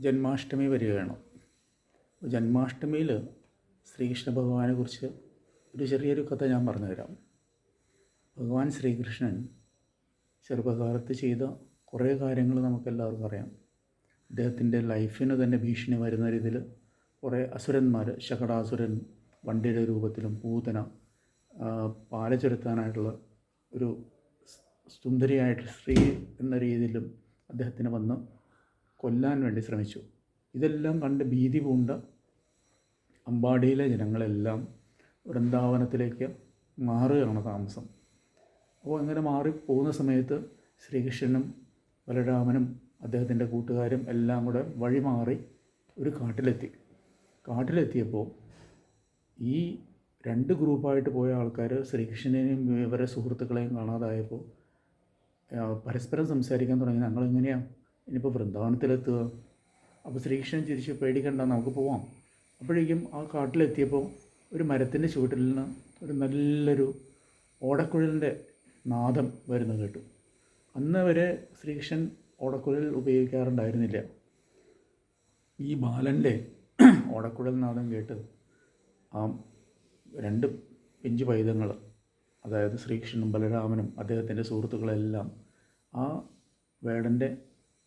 ജന്മാഷ്ടമി വരികയാണ്. ജന്മാഷ്ടമിയിൽ ശ്രീകൃഷ്ണ ഭഗവാനെ കുറിച്ച് ഒരു ചെറിയൊരു കഥ ഞാൻ പറഞ്ഞുതരാം. ഭഗവാൻ ശ്രീകൃഷ്ണൻ ചെറുപ്പകാലത്ത് ചെയ്ത കുറേ കാര്യങ്ങൾ നമുക്കെല്ലാവർക്കും അറിയാം. അദ്ദേഹത്തിന്റെ ലൈഫിന് തന്നെ ഭീഷണി വരുന്ന രീതിയിൽ കുറേ അസുരന്മാർ ശകടാസുരൻ വണ്ടിയുടെ രൂപത്തിലും പൂതന പാല പാലചുരത്താനായിട്ടുള്ള ഒരു സുന്ദരിയായിട്ട് സ്ത്രീ എന്ന രീതിയിലും അദ്ദേഹത്തിന് വന്ന് കൊല്ലാൻ വേണ്ടി ശ്രമിച്ചു. ഇതെല്ലാം കണ്ട് ഭീതി പൂണ്ട അമ്പാടിയിലെ ജനങ്ങളെല്ലാം വൃന്ദാവനത്തിലേക്ക് മാറുകയാണ് താമസം. അപ്പോൾ അങ്ങനെ മാറി പോകുന്ന സമയത്ത് ശ്രീകൃഷ്ണനും ബലരാമനും അദ്ദേഹത്തിന്റെ കൂട്ടുകാരും എല്ലാം കൂടെ വഴി മാറി ഒരു കാട്ടിലെത്തി. കാട്ടിലെത്തിയപ്പോൾ ഈ രണ്ട് ഗ്രൂപ്പായിട്ട് പോയ ആൾക്കാർ ശ്രീകൃഷ്ണനെയും ഇവരെ സുഹൃത്തുക്കളെയും കാണാതായപ്പോൾ പരസ്പരം സംസാരിക്കാൻ തുടങ്ങി. ഞങ്ങളെങ്ങനെയാണ് ഇനിയിപ്പോൾ വൃന്ദാവനത്തിലെത്തുക. അപ്പോൾ ശ്രീകൃഷ്ണൻ ചിരിച്ചു പേടിക്കണ്ട നമുക്ക് പോവാം. അപ്പോഴേക്കും ആ കാട്ടിലെത്തിയപ്പോൾ ഒരു മരത്തിന്റെ ചുവട്ടിൽ നിന്ന് ഒരു നല്ലൊരു ഓടക്കുഴലിന്റെ നാദം വരുന്ന കേട്ടു. അന്ന് വരെ ശ്രീകൃഷ്ണൻ ഓടക്കുഴൽ ഉപയോഗിക്കാറുണ്ടായിരുന്നില്ല. ഈ ബാലന്റെ ഓടക്കുഴൽ നാദം കേട്ട് ആ രണ്ട് പിഞ്ചു പൈതങ്ങൾ അതായത് ശ്രീകൃഷ്ണനും ബലരാമനും അദ്ദേഹത്തിന്റെ സുഹൃത്തുക്കളെല്ലാം ആ വേടന്റെ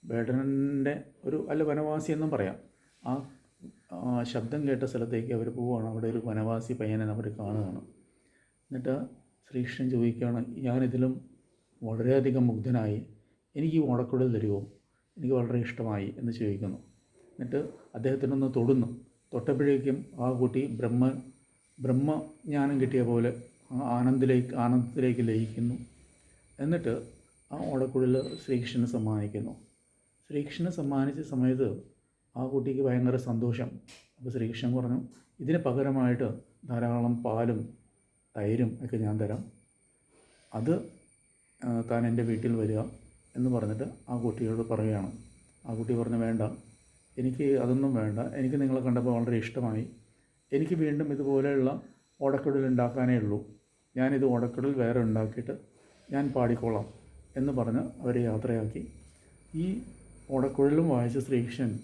വേടന്റെ ഒരു അല്ല വനവാസി എന്നും പറയാം. ആ ശബ്ദം കേട്ട സ്ഥലത്തേക്ക് അവർ പോവുകയാണ് അവിടെ ഒരു വനവാസി പയ്യനെ അവർ കാണുകയാണ് എന്നിട്ട് ശ്രീകൃഷ്ണൻ ചോദിക്കുകയാണ് ഞാനിതിലും വളരെയധികം മുഗ്ധനായി. എനിക്ക് ഈ ഓടക്കുടൽ തരുമോ എനിക്ക് വളരെ ഇഷ്ടമായി എന്ന് ചോദിക്കുന്നു. എന്നിട്ട് അദ്ദേഹത്തിനൊന്ന് തൊടുന്നു. തൊട്ടപ്പോഴേക്കും ആ കുട്ടി ബ്രഹ്മ ബ്രഹ്മജ്ഞാനം കിട്ടിയ പോലെ ആനന്ദിലേക്ക് ആനന്ദത്തിലേക്ക് ലയിക്കുന്നു. എന്നിട്ട് ആ ഓടക്കുഴൽ ശ്രീകൃഷ്ണന് സമ്മാനിക്കുന്നു. ശ്രീകൃഷ്ണന് സമ്മാനിച്ച സമയത്ത് ആ കുട്ടിക്ക് ഭയങ്കര സന്തോഷം. അപ്പോൾ ശ്രീകൃഷ്ണൻ പറഞ്ഞു ഇതിന് പകരമായിട്ട് ധാരാളം പാലും തൈരും ഒക്കെ ഞാൻ തരാം. അത് താൻ എന്റെ വീട്ടിൽ വരിക എന്ന് പറഞ്ഞിട്ട് ആ കുട്ടിയോട് പറയുകയാണ്. ആ കുട്ടി പറഞ്ഞു വേണ്ട എനിക്ക് അതൊന്നും വേണ്ട. എനിക്ക് നിങ്ങളെ കണ്ടപ്പോൾ വളരെ ഇഷ്ടമായി. എനിക്ക് വീണ്ടും ഇതുപോലെയുള്ള ഓടക്കുടൽ ഉണ്ടാക്കാനേ ഉള്ളൂ. ഞാനിത് ഓടക്കുടൽ വേറെ ഉണ്ടാക്കിയിട്ട് ഞാൻ പാടിക്കോളാം എന്ന് പറഞ്ഞ് അവരെ യാത്രയാക്കി. ഈ ഓടക്കുഴലും വായിച്ച ശ്രീകൃഷ്ണൻ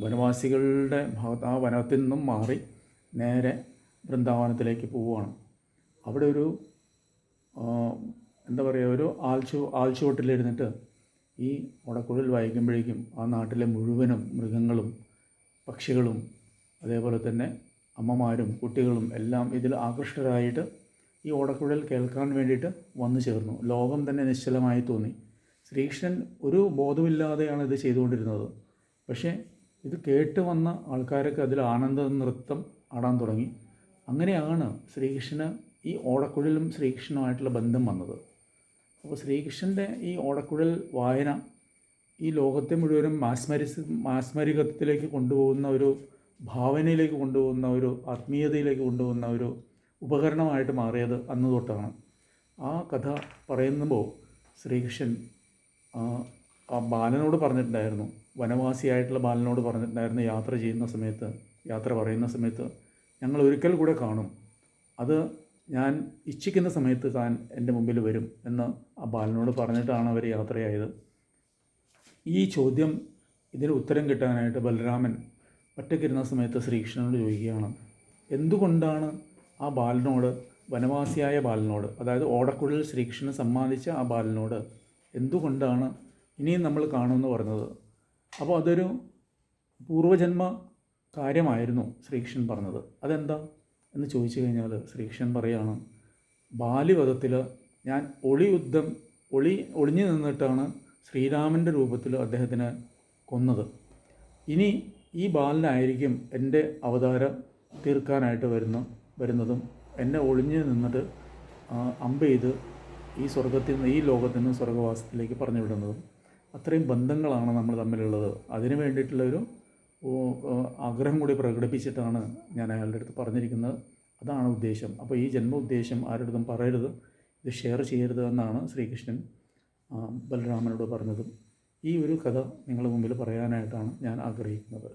വനവാസികളുടെ ഭാഗത്ത് ആ വനത്തിൽ നിന്നും മാറി നേരെ വൃന്ദാവനത്തിലേക്ക് പോവുകയാണ്. അവിടെ ഒരു എന്താ പറയുക ഒരു ആൽച്ചു ആൽച്ചുവട്ടിലിരുന്നിട്ട് ഈ ഓടക്കുഴൽ വായിക്കുമ്പോഴേക്കും ആ നാട്ടിലെ മുഴുവനും മൃഗങ്ങളും പക്ഷികളും അതേപോലെ തന്നെ അമ്മമാരും കുട്ടികളും എല്ലാം ഇതിൽ ആകൃഷ്ടരായിട്ട് ഈ ഓടക്കുഴൽ കേൾക്കാൻ വേണ്ടിയിട്ട് വന്നു ചേർന്നു. ലോകം തന്നെ നിശ്ചലമായി തോന്നി. ശ്രീകൃഷ്ണൻ ഒരു ബോധമില്ലാതെയാണ് ഇത് ചെയ്തുകൊണ്ടിരുന്നത്. പക്ഷേ ഇത് കേട്ട് വന്ന ആൾക്കാരൊക്കെ അതിൽ ആനന്ദ നൃത്തം ആടാൻ തുടങ്ങി. അങ്ങനെയാണ് ശ്രീകൃഷ്ണന് ഈ ഓടക്കുഴലും ശ്രീകൃഷ്ണനുമായിട്ടുള്ള ബന്ധം വന്നത്. അപ്പോൾ ശ്രീകൃഷ്ണന്റെ ഈ ഓടക്കുഴൽ വായന ഈ ലോകത്തെ മുഴുവനും മാസ്മരിസ് മാസ്മരികത്തിലേക്ക് കൊണ്ടുപോകുന്ന ഒരു ഭാവനയിലേക്ക് കൊണ്ടുപോകുന്ന ഒരു ആത്മീയതയിലേക്ക് കൊണ്ടുപോകുന്ന ഒരു ഉപകരണമായിട്ട് മാറിയത് അന്ന് തൊട്ടാണ്. ആ കഥ പറയുമ്പോൾ ശ്രീകൃഷ്ണൻ ആ ബാലനോട് പറഞ്ഞിട്ടുണ്ടായിരുന്നു. വനവാസിയായിട്ടുള്ള ബാലനോട് പറഞ്ഞിട്ടുണ്ടായിരുന്നു യാത്ര ചെയ്യുന്ന സമയത്ത് യാത്ര പറയുന്ന സമയത്ത് ഞങ്ങൾ ഒരിക്കൽ കൂടെ കാണും. അത് ഞാൻ ഇച്ഛിക്കുന്ന സമയത്ത് താൻ എന്റെ മുമ്പിൽ വരും എന്ന് ആ ബാലനോട് പറഞ്ഞിട്ടാണ് അവർ യാത്രയായത്. ഈ ചോദ്യം ഇതിന് ഉത്തരം കിട്ടാനായിട്ട് ബലരാമൻ ഒറ്റക്കിരുന്ന സമയത്ത് ശ്രീകൃഷ്ണനോട് ചോദിക്കുകയാണ്. എന്തുകൊണ്ടാണ് ആ ബാലനോട് വനവാസിയായ ബാലനോട് അതായത് ഓടക്കുഴൽ ശ്രീകൃഷ്ണൻ സമ്മാനിച്ച ആ ബാലനോട് എന്തുകൊണ്ടാണ് ഇനിയും നമ്മൾ കാണുമെന്ന് പറഞ്ഞത്? അപ്പോൾ അതൊരു പൂർവജന്മ കാര്യമായിരുന്നു ശ്രീകൃഷ്ണൻ പറഞ്ഞത്. അതെന്താ? എന്ന് ചോദിച്ചു കഴിഞ്ഞാൽ ശ്രീകൃഷ്ണൻ പറയുകയാണ് ബാലിവധത്തിൽ ഞാൻ ഒളിയുദ്ധം ഒളി ഒളിഞ്ഞു നിന്നിട്ടാണ് ശ്രീരാമന്റെ രൂപത്തിൽ അദ്ദേഹത്തിനെ കൊന്നത്. ഇനി ഈ ബാലനായിരിക്കും എന്റെ അവതാരം തീർക്കാനായിട്ട് വരുന്ന വരുന്നതും എന്നെ ഒളിഞ്ഞു നിന്നിട്ട് അമ്പ് ചെയ്ത് ഈ സ്വർഗത്തിൽ നിന്ന് ഈ ലോകത്തിൽ നിന്ന് സ്വർഗവാസത്തിലേക്ക് പറഞ്ഞു വിടുന്നതും അത്രയും ബന്ധങ്ങളാണ് നമ്മൾ തമ്മിലുള്ളത്. അതിന് വേണ്ടിയിട്ടുള്ളൊരു ആഗ്രഹം കൂടി പ്രകടിപ്പിച്ചിട്ടാണ് ഞാൻ അയാളുടെ അടുത്ത് പറഞ്ഞിരിക്കുന്നത്. അതാണ് ഉദ്ദേശം. അപ്പോൾ ഈ ജന്മ ഉദ്ദേശം ആരുടെ പറയരുത്. ഇത് ഷെയർ ചെയ്യരുത് എന്നാണ് ശ്രീകൃഷ്ണൻ ബലരാമനോട് പറഞ്ഞതും. ഈ ഒരു കഥ നിങ്ങളുടെ മുമ്പിൽ പറയാനായിട്ടാണ് ഞാൻ ആഗ്രഹിക്കുന്നത്.